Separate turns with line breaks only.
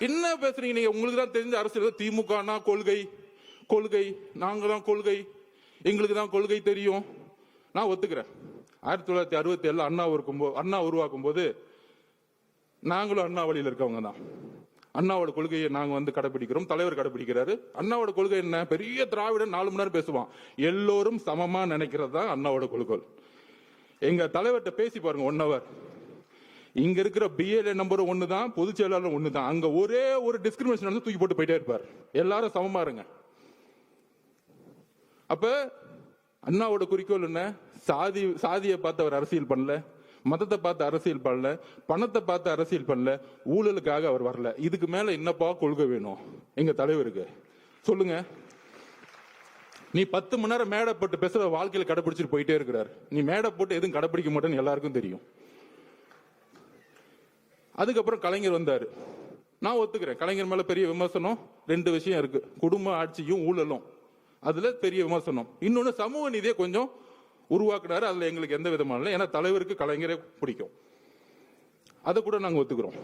என்ன பேசுறீங்க? நீங்க உங்களுக்கு தான் தெரிஞ்ச அரசியல். திமுகனா கொள்கை. கொள்கை. நாங்க தான் கொள்கை. எங்களுக்கு தான் கொள்கை தெரியும். நான் ஒத்துக்கிறேன். ஆயிரத்தி தொள்ளாயிரத்தி அறுபத்தி ஏழுல அண்ணா இருக்கும்போது அண்ணா உருவாக்கும் போது நாங்களும் அண்ணா வழியில் இருக்கவங்க தான். அண்ணாவோட கொள்கையை நாங்க வந்து கடைபிடிக்கிறோம். தலைவர் கடைபிடிக்கிறாரு. அண்ணாவோட கொள்கை என்ன? பெரிய திராவிடன் நாலு மணி நேரம் பேசுவான். எல்லோரும் சமமா நினைக்கிறது தான் அண்ணாவோட கொள்கை. எங்க தலைவர்கிட்ட பேசி பாருங்க ஒன் ஹவர் இங்க இருக்கிற பிஏல நம்பர் ஒன்னு தான் பொதுச் செயலாளர் ஒன்னு தான். அங்க ஒரே ஒரு டிஸ்கிரிமினேஷன் வந்து தூக்கி போட்டு போயிட்டே இருப்பார். எல்லாரும் சமமா இருங்க. அப்ப அண்ணாவோட குறிக்கோள் என்ன? சாதி சாதியை பார்த்து அவர் அரசியல் பண்ணல. மதத்தை பார்த்து அரசியல் பண்ணல. பணத்தை பார்த்து அரசியல் பண்ணல. ஊழலுக்காக அவர் வரல. இதுக்கு மேல என்னப்பா கொள்கை வேணும்? எங்க தலைவருக்கு. சொல்லுங்க. நீ பத்து மணி நேரம் மேடை போட்டு பேசுற வாழ்க்கையில கடைபிடிச்சிட்டு போயிட்டே இருக்கிறார். நீ மேடை போட்டு எதுவும் கடைபிடிக்க மாட்டேன்னு எல்லாருக்கும் தெரியும். அதுக்கப்புறம் கலைஞர் வந்தார். நான் ஒத்துக்கிறேன். கலைஞர் மேல பெரிய விமர்சனம் ரெண்டு விஷயம் இருக்கு. குடும்ப ஆட்சியும் ஊழலும். அதுல பெரிய விமர்சனம். இன்னொன்னு சமூக நீதியை கொஞ்சம் உருவாக்குனாரு. அதுல எங்களுக்கு எந்த விதமான இல்லை. ஏன்னா தலைவருக்கு கலைஞரே பிடிக்கும். அதை கூட நாங்க ஒத்துக்கிறோம்.